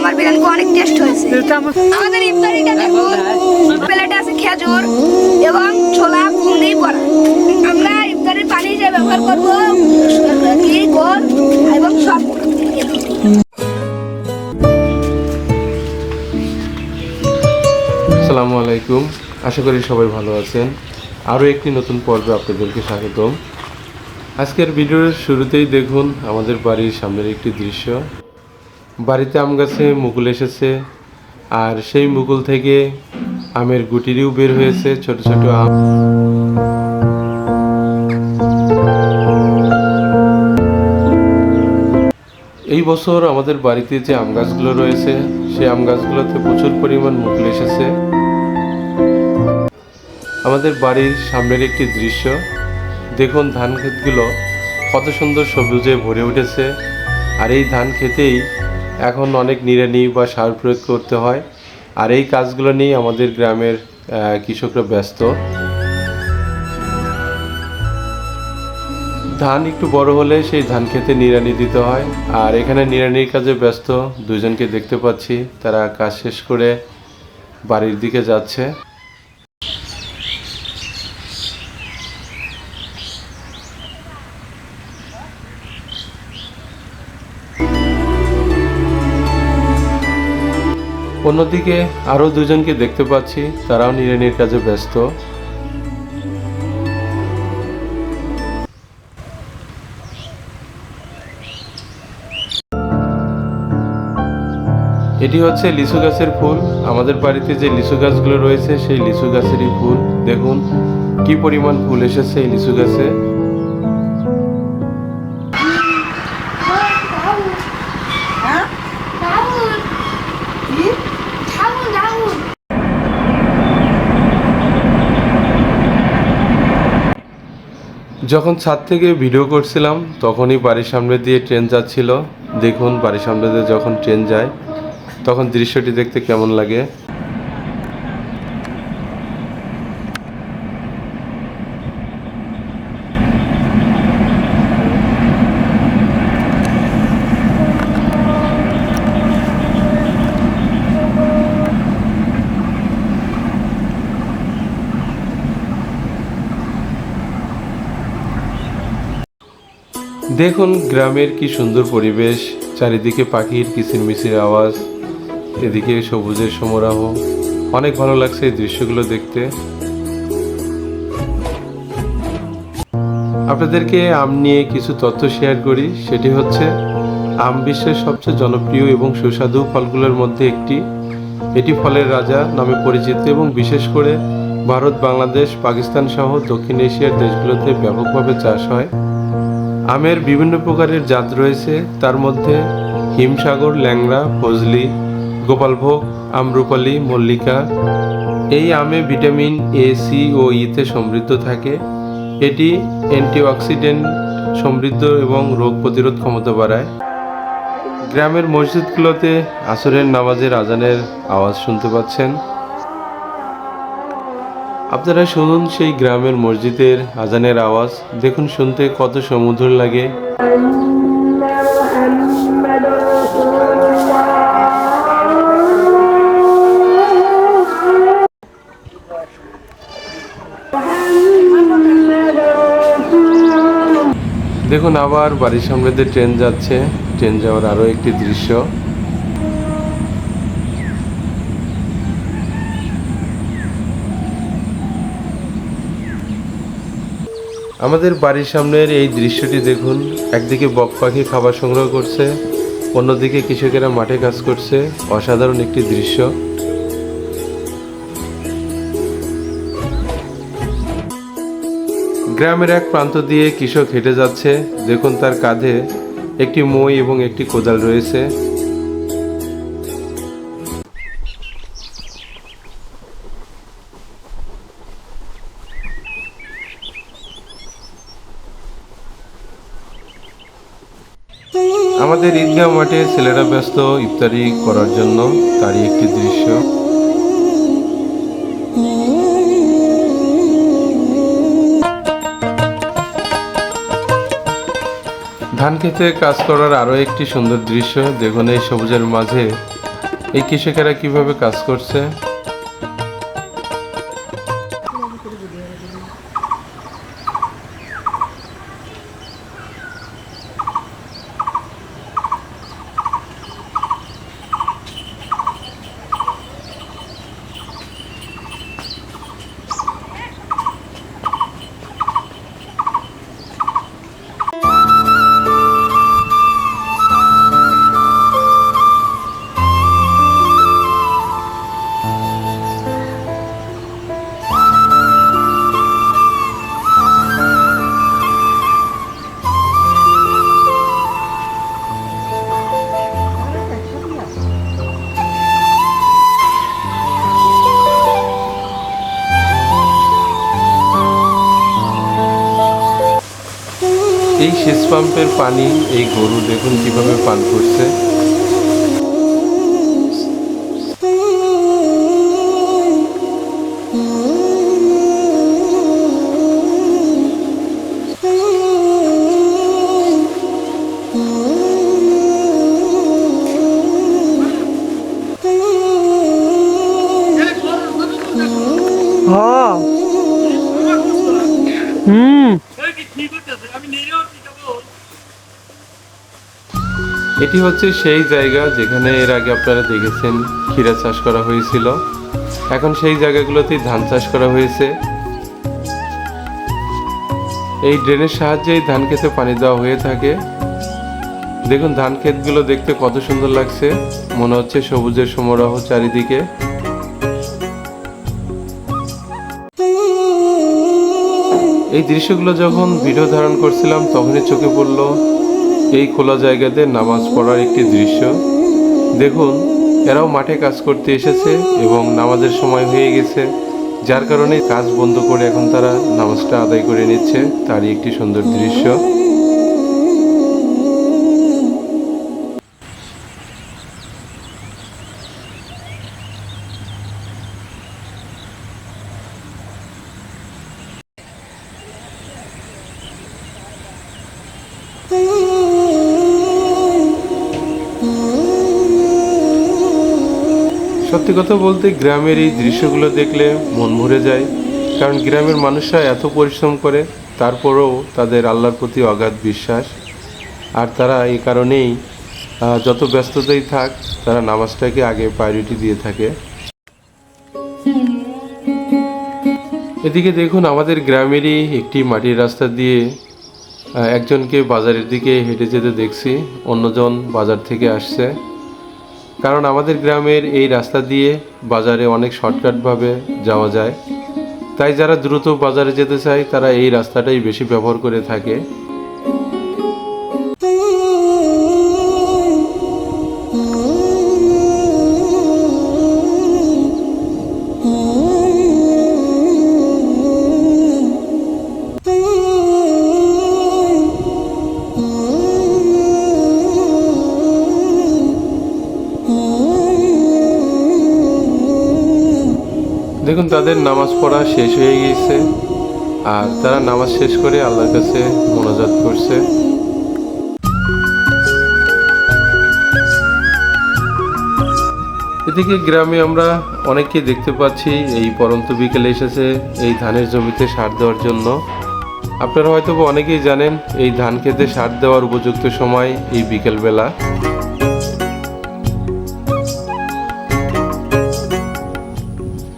আমার বিরিয়ানি অনেক টেস্ট হয়েছে। আমাদের ইফতারিটা দেখুন হ্যাঁ। প্লেটে আছে খেজুর এবং ছোলা ঘুমনেই পড়া আমরা ইফতারির পানি হিসেবে ব্যবহার করব গোল এবং সব। আসসালামু আলাইকুম। আশা করি সবাই ভালো আছেন। আরও একটি নতুন পর্বে আপনাদেরকে স্বাগতম। আজকের ভিডিওর শুরুতেই দেখুন আমাদের বাড়ির সামনের একটি দৃশ্য। বাড়িতে আম গাছে মুকুল এসেছে, আর সেই মুকুল থেকে আমের গুটিরিও বের হয়েছে, ছোট ছোট আম। এই বছর আমাদের বাড়িতে যে আম গাছগুলো রয়েছে, সেই আম গাছগুলোতে প্রচুর পরিমাণ মুকুল এসেছে। আমাদের বাড়ির সামনের একটি দৃশ্য, দেখুন ধান ক্ষেতগুলো কত সুন্দর সবুজে ভরে উঠেছে, আর এই ধান খেতেই এখন অনেক নিড়ানি বা সার প্রয়োগ করতে হয়। আর এই কাজগুলো নিয়েই আমাদের গ্রামের কৃষকরা ব্যস্ত। ধান একটু বড় হলে সেই ধান খেতে নিড়ানি দিতে হয়। আর এখানে নিড়ানির কাজে ব্যস্ত। দুজনকে দেখতে পাচ্ছি। তারা কাজ শেষ করে বাড়ির দিকে যাচ্ছে। অন্যদিকে আরও দুজনকে দেখতে পাচ্ছি, তারাও নিড়ানির কাজে ব্যস্ত। এটি হচ্ছে লিচু গাছের ফুল। আমাদের বাড়িতে যে লিচু গাছগুলো রয়েছে, সেই লিচু গাছেরই ফুল। দেখুন, কি পরিমাণ ফুল এসেছে এই লিচু গাছে। যখন ছাদ থেকে ভিডিও করছিলাম, তখনই বাড়ির সামনে দিয়ে ট্রেন যাচ্ছিল। দেখুন, বাড়ির সামনে দিয়ে যখন ট্রেন যায়, তখন দৃশ্যটি দেখতে কেমন লাগে? দেখুন গ্রামের কি সুন্দর পরিবেশ, চারিদিকে পাখির কিচিরমিচির আওয়াজ, এদিকে সবুজের সমারোহ। অনেক ভালো লাগছে এই দৃশ্যগুলো দেখতে। আপনাদেরকে আম নিয়ে কিছু তথ্য শেয়ার করি, সেটি হচ্ছে, আম বিশ্বের সবচেয়ে জনপ্রিয় এবং সুস্বাদু ফলগুলোর মধ্যে একটি। এটি ফলের রাজা নামে পরিচিত এবং বিশেষ করে ভারত, বাংলাদেশ, পাকিস্তান সহ দক্ষিণ এশিয়ার দেশগুলোতে ব্যাপকভাবে চাষ হয়। আমের বিভিন্ন প্রকারের জাত রয়েছে। তার মধ্যে হিমসাগর, ল্যাংড়া ফজলি গোপালভোগ, আমরুপালি, মল্লিকা। এই আমে ভিটামিন এ সি ও ইতে সমৃদ্ধ থাকে। এটি অ্যান্টিঅক্সিডেন্ট সমৃদ্ধ এবং রোগ প্রতিরোধ ক্ষমতা বাড়ায়। গ্রামের মসজিদগুলোতে আসরের নামাজের আজানের আওয়াজ শুনতে পাচ্ছেন। আপনারা শুনুন সেই গ্রামের মসজিদের আজানের আওয়াজ। দেখুন শুনতে কত সমুদ্র লাগে। দেখুন আবার বাড়ির সামনে ট্রেন যাচ্ছে। ট্রেন যাওয়ার আরও একটি দৃশ্য। আমাদের বাড়ির সামনের এই দৃশ্যটি দেখুন। একদিকে বক পাখি খাবার সংগ্রহ করছে, অন্যদিকে কৃষকেরা মাঠে কাজ করছে। অসাধারণ একটি দৃশ্য। গ্রামের এক প্রান্ত দিয়ে কৃষক হেঁটে যাচ্ছে। দেখুন তার কাঁধে একটি মই এবং একটি কোদাল রয়েছে। আমাদের ঈদগাহ মাঠে ছেলেরা ব্যস্ত ইফতারি করার জন্য তারই একটি দৃশ্য। ধান খেতে কাজ করার আরও একটি সুন্দর দৃশ্য, দেখুন এই সবুজের মাঝে। এই কৃষকেরা কীভাবে কাজ করছে? সেচ পাম্পের পানি এই গরু দেখুন কীভাবে পান করছে। হ্যাঁ হুম। এটি হচ্ছে সেই জায়গা যেখানে এর আগে আপনারা দেখেছেন ক্ষীরা চাষ করা হয়েছিল। এখন সেই জায়গাগুলোতেই ধান চাষ করা হয়েছে। এই ড্রেনের সাহায্যেই ধান খেতে পানি দেওয়া হয়ে থাকে। দেখুন, ধান ক্ষেতগুলো দেখতে কত সুন্দর লাগছে। মনে হচ্ছে সবুজের সমারোহ চারিদিকে। এই দৃশ্যগুলো যখন ভিডিও ধারণ করছিলাম, তখনই চোখে পড়ল। এই খোলা জায়গাতে নামাজ পড়ার একটি দৃশ্য। দেখুন, এরাও মাঠে কাজ করতে এসেছে এবং নামাজের সময় হয়ে গেছে, যার কারণে কাজ বন্ধ করে এখন তারা নামাজটা আদায় করে নিচ্ছে। তারই একটি সুন্দর দৃশ্য। সত্যি কথা বলতে গ্রামের এই দৃশ্যগুলো দেখলে মন ভরে যায়। কারণ গ্রামের মানুষরা এত পরিশ্রম করে, তারপরেও তাদের আল্লাহর প্রতি অগাধ বিশ্বাস। আর তারা এই কারণেই যত ব্যস্ততাই থাক, তারা নামাজটাকে আগে প্রায়োরিটি দিয়ে থাকে। এদিকে দেখুন, আমাদের গ্রামেরই একটি মাটির রাস্তা দিয়ে একজনকে বাজারের দিকে হেঁটে যেতে দেখছি, অন্যজন বাজার থেকে আসছে। কারণ আমাদের গ্রামের এই রাস্তা দিয়ে বাজারে অনেক শর্টকাটভাবে যাওয়া যায়। তাই যারা দ্রুত বাজারে যেতে চায়, তারা এই রাস্তাটাই বেশি ব্যবহার করে থাকে। দেখুন, তাদের নামাজ পড়া শেষ হয়ে গিয়েছে। আর তারা নামাজ শেষ করে আল্লাহর কাছে মোনাজাত করছে। এদিকে গ্রামে আমরা অনেককে দেখতে পাচ্ছি, এই পরন্ত বিকেলে এসেছে এই ধানের জমিতে সার দেওয়ার জন্য। আপনারা হয়তো অনেকেই জানেন, এই ধান খেতে সার দেওয়ার উপযুক্ত সময় এই বিকেলবেলা।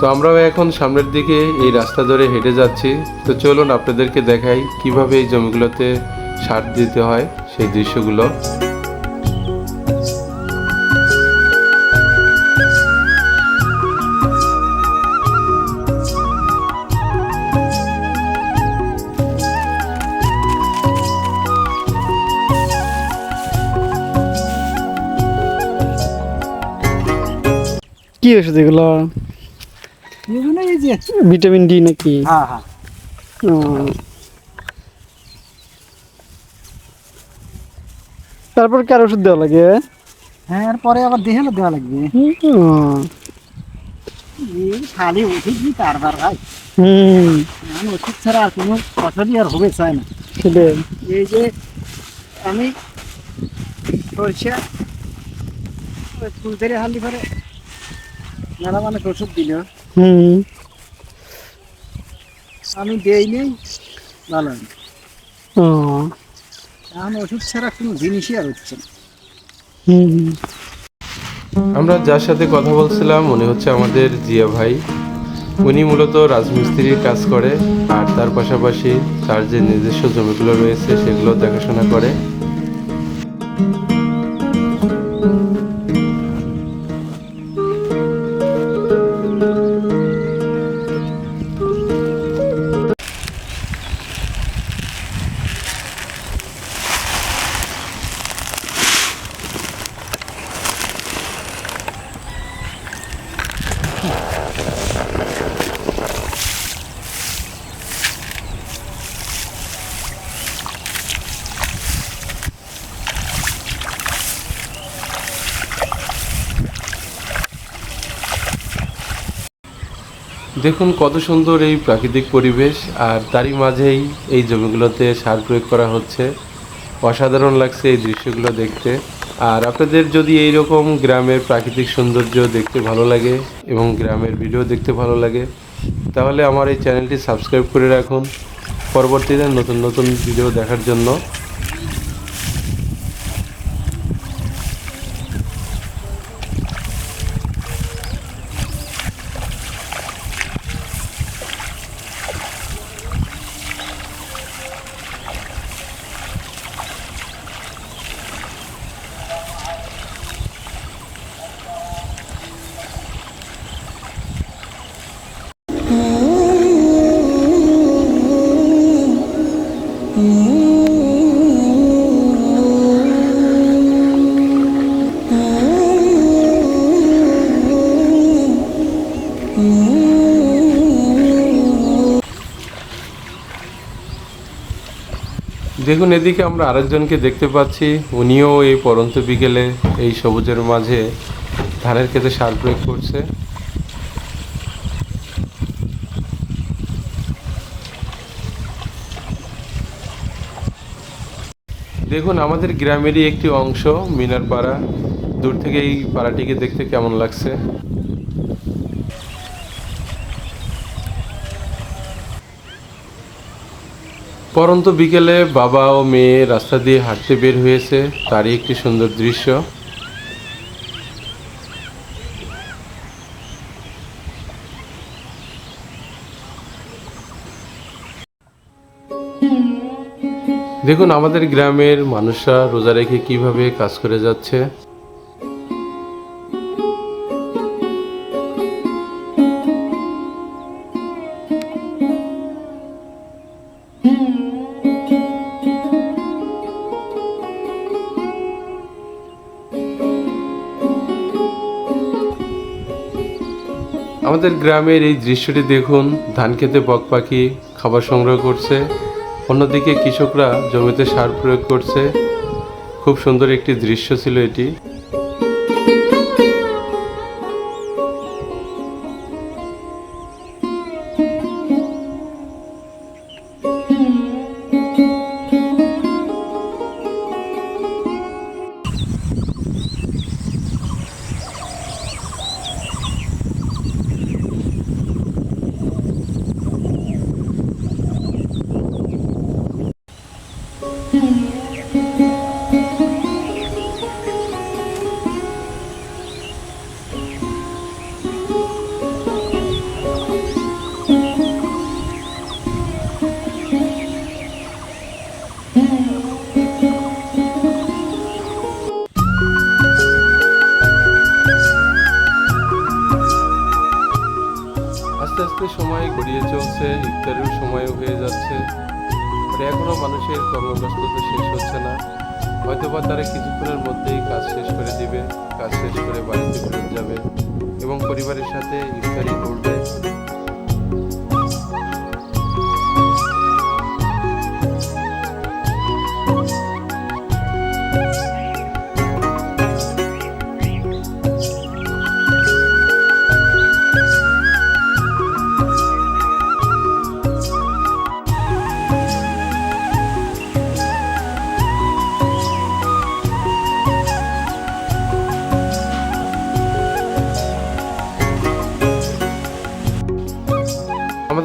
তো আমরাও এখন সামনের দিকে এই রাস্তা ধরে হেঁটে যাচ্ছি। তো চলুন আপনাদেরকে দেখাই কীভাবে এই জমিগুলোতে সার দিতে হয় সেই দৃশ্যগুলো। কি ওষুধ এগুলো? এগুলো এই যে ভিটামিন ডি নাকি? হ্যাঁ হ্যাঁ। তারপর কার ওষুধ দেওয়া লাগে? হ্যাঁ এরপরে আবার দেহে দেওয়া লাগবে। খালি ওষুধ তারবার ভাই। হুম। ওষুধ ছাড়া আর কোনো ফসলই আর হবে চায় না। এই যে আমি সরষে ফুল ধরে হালি করে মেলা মানুষ ওষুধ দিল। হুম। আমি দেই নেই ভালো ও। এখন ওষুধ ছাড়া কোনো জিনিসই আর হচ্ছে না। হুম। আমরা যার সাথে কথা বলছিলাম উনি হচ্ছে আমাদের জিয়া ভাই। উনি মূলত রাজমিস্ত্রির কাজ করে আর তার পাশাপাশি তার যে নিজস্ব জমিগুলো রয়েছে সেগুলো দেখাশোনা করে। দেখুন, কত সুন্দর এই প্রাকৃতিক পরিবেশ, আর তারই মাঝেই এই জমিগুলোতে সার প্রয়োগ করা হচ্ছে। অসাধারণ লাগছে এই দৃশ্যগুলো দেখতে। আর আপনাদের যদি এই রকম গ্রামের প্রাকৃতিক সৌন্দর্য দেখতে ভালো লাগে এবং গ্রামের ভিডিও দেখতে ভালো লাগে, তাহলে আমার এই চ্যানেলটি সাবস্ক্রাইব করে রাখুন। পরবর্তীতে নতুন নতুন ভিডিও দেখার জন্য দেখুন, এদিকে আমরা আরেকজনকে দেখতে পাচ্ছি। উনিও এই পরন্ত বিকেলে এই সবুজের মাঝে ধানের ক্ষেতে সার প্রয়োগ করছে। দেখুন, আমাদের গ্রামেরই একটি অংশ মিনার পাড়া দূর থেকে এই পাড়াটিকে দেখতে কেমন লাগছে? পরন্ত বিকেলে বাবা ও মেয়ে রাস্তা দিয়ে হাঁটতে বের হয়েছে, তারই একটি সুন্দর দৃশ্য। দেখুন, আমাদের গ্রামের মানুষরা রোজা রেখে কীভাবে কাজ করে যাচ্ছে। আমাদের গ্রামের এই দৃশ্যটি দেখুন। ধান খেতে বক পাখি খাবার সংগ্রহ করছে। অন্যদিকে কৃষকরা জমিতে সার প্রয়োগ করছে। খুব সুন্দর একটি দৃশ্য ছিল এটি। হয়তোবা তারা কিছুক্ষণের মধ্যেই কাজ শেষ করে দিবে, কাজ শেষ করে বাড়িতে ফেরত যাবে এবং পরিবারের সাথে ইফতারি করবে।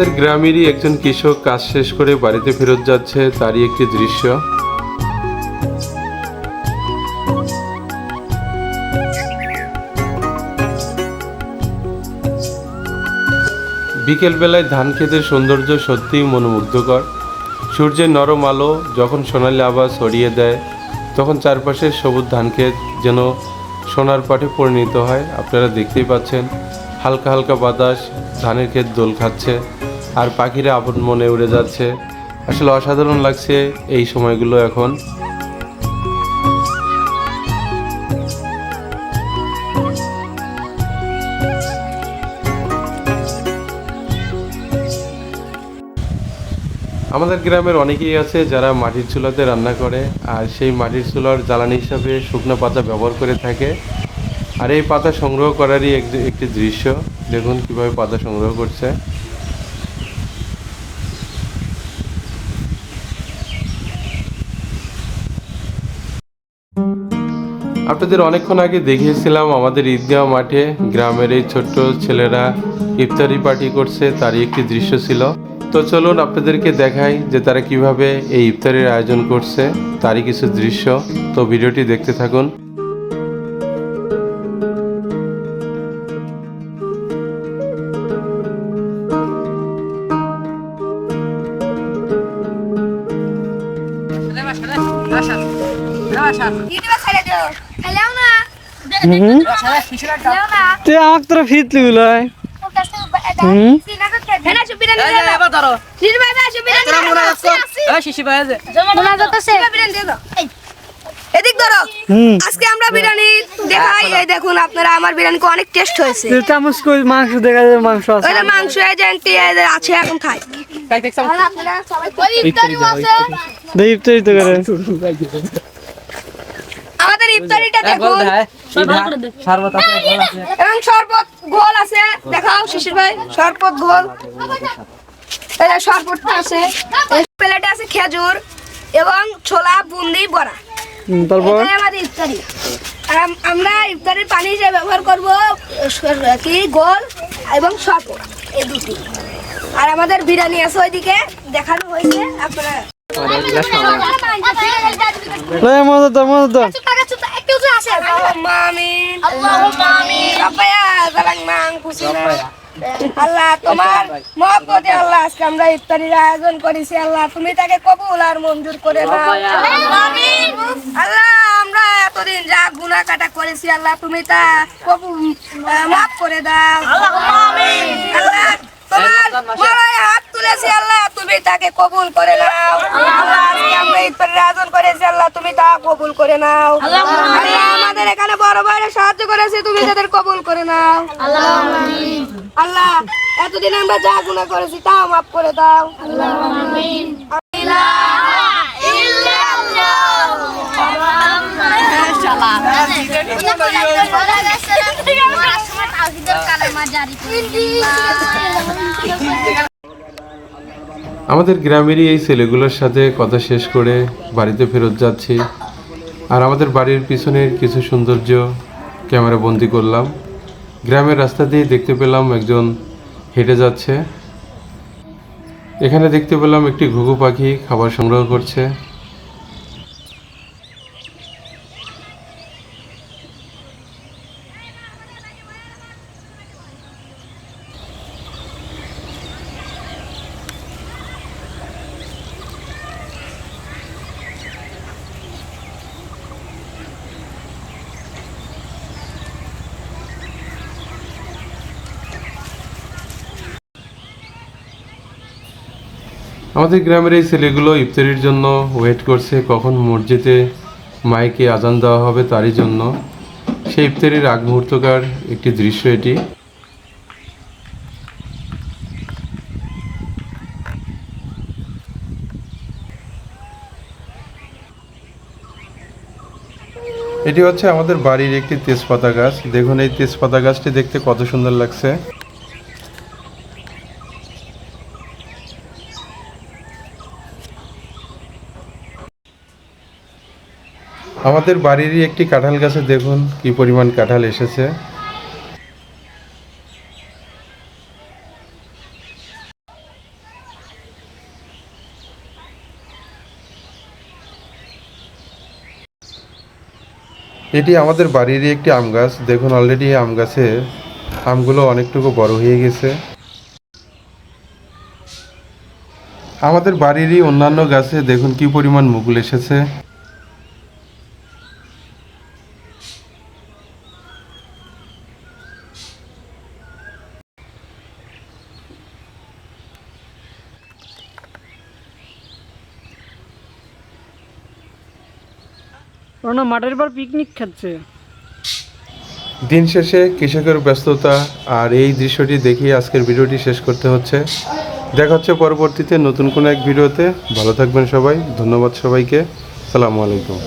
আমাদের গ্রামেরই একজন কৃষক কাজ শেষ করে বাড়িতে ফেরত যাচ্ছে, তারই একটি দৃশ্য। বিকেলবেলায় ধান ক্ষেতের সৌন্দর্য সত্যিই মনোমুগ্ধকর। সূর্যের নরম আলো যখন সোনালি আবার ছড়িয়ে দেয়, তখন চারপাশের সবুজ ধান ক্ষেত যেন সোনার পাঠে পরিণত হয়। আপনারা দেখতেই পাচ্ছেন, হালকা হালকা বাতাস ধানের ক্ষেত দোল খাচ্ছে। আর পাখিরা আপন মনে উড়ে যাচ্ছে। আসলে অসাধারণ লাগছে এই সময়গুলো এখন। আমাদের গ্রামের অনেকেই আছে যারা মাটির চুলাতে রান্না করে, আর সেই মাটির চুলার জ্বালানি হিসাবে শুকনো পাতা ব্যবহার করে থাকে। আর এই পাতা সংগ্রহ করারই এক- একটি দৃশ্য। দেখুন কীভাবে পাতা সংগ্রহ করছে। আপনাদের অনেকক্ষণ আগে দেখিয়েছিলাম আমাদের ঈদগাঁও মাঠে গ্রামের এই ছোট্ট ছেলেরা ইফতারি পার্টি করছে, তারই একটি দৃশ্য ছিল। তো চলুন আপনাদেরকে দেখাই যে তারা কীভাবে এই ইফতারির আয়োজন করছে, তারই কিছু দৃশ্য। তো ভিডিওটি দেখতে থাকুন। এদিক ধরো আজকে আমরা বিরিয়ানি দেখাই এই দেখুন আপনারা আমার বিরিয়ানি অনেক টেস্ট হয়েছে চামচ মাংস দেখা মাংস আছে যে মাংস এজেন্টি আছে এখন খাই ইফতারি তো করে আমাদের ইফতারিটা দেখুন শরবত আছে এবং শরবত গোল আছে। দেখাও শিশির ভাই শরবত গোল। এই যে শরবতটা আছে এই প্লেটে আছে খেজুর এবং ছোলা বুন্দি বড়া। তারপর? আমাদের ইফতারি। আর আমরা ইফতারির পানি হিসেবে ব্যবহার করব কি? গোল এবং শরবত এই দুটি। আর আমাদের বিরিয়ানি আছে ওইদিকে দেখানো হয়েছে আপনারা আল্লাহ তোমার মহব্বতে আল্লাহ আজকে আমরা ইফতারির আয়োজন করেছি। আল্লাহ তুমি তাকে কবুল আর মঞ্জুর করে দাও। আল্লাহ আমরা এতদিন যা গুনাহ কাটা করেছি আল্লাহ তুমি তা কবুল মাফ করে দাও। আল্লাহ তোমার হাত তুলেছি আল্লাহ তুমি তাকে কবুল করে নাও। আল্লাহ। আজকে আমরা ইফতারের আয়োজন করেছি আল্লাহ তুমি তা কবুল করে নাও। আল্লাহ। আমাদের এখানে বড় ভাইরা সাহায্য করেছে তুমি তাদের কবুল করে নাও। আল্লাহ এতদিন আমরা যা গুনাহ করেছি তাও মাফ করে দাও। আমাদের গ্রামেরই এই ছেলেগুলোর সাথে কথা শেষ করে বাড়িতে ফেরত যাচ্ছি। আর আমাদের বাড়ির পিছনের কিছু সৌন্দর্য ক্যামেরা বন্দি করলাম। গ্রামের রাস্তা দিয়ে দেখতে পেলাম একজন হেঁটে যাচ্ছে। এখানে দেখতে পেলাম একটি ঘুঘু পাখি খাবার সংগ্রহ করছে। আমাদের গ্রামের এই ছেলেগুলো ইফতারির জন্য ওয়েট করছে, কখন মসজিদে মাইকে আজান দেওয়া হবে তারই জন্য। সেই ইফতারির আগ মুহূর্তকার একটি দৃশ্য এটি। এটি হচ্ছে আমাদের বাড়ির একটি তেজপাতা গাছ। দেখুন এই তেজপাতা গাছটি দেখতে কত সুন্দর লাগছে। আমাদের বাড়িরই একটি কাঁঠাল গাছে দেখুন কি পরিমাণ কাঁঠাল এসেছে। এটি আমাদের বাড়িরই একটি আম গাছ। দেখুন অলরেডি আম গাছে আমগুলো অনেকটুকু বড় হয়ে গেছে। আমাদের বাড়িরই অন্যান্য গাছে দেখুন কি পরিমাণ মুকুল এসেছে। মাঠের পর পিকনিক খাচ্ছে। দিন শেষে কৃষকের ব্যস্ততা আর এই দৃশ্যটি দেখিয়ে আজকের ভিডিওটি শেষ করতে হচ্ছে। দেখা হচ্ছে পরবর্তীতে নতুন কোনো এক ভিডিওতে। ভালো থাকবেন সবাই। ধন্যবাদ সবাইকে। সালামু আলাইকুম।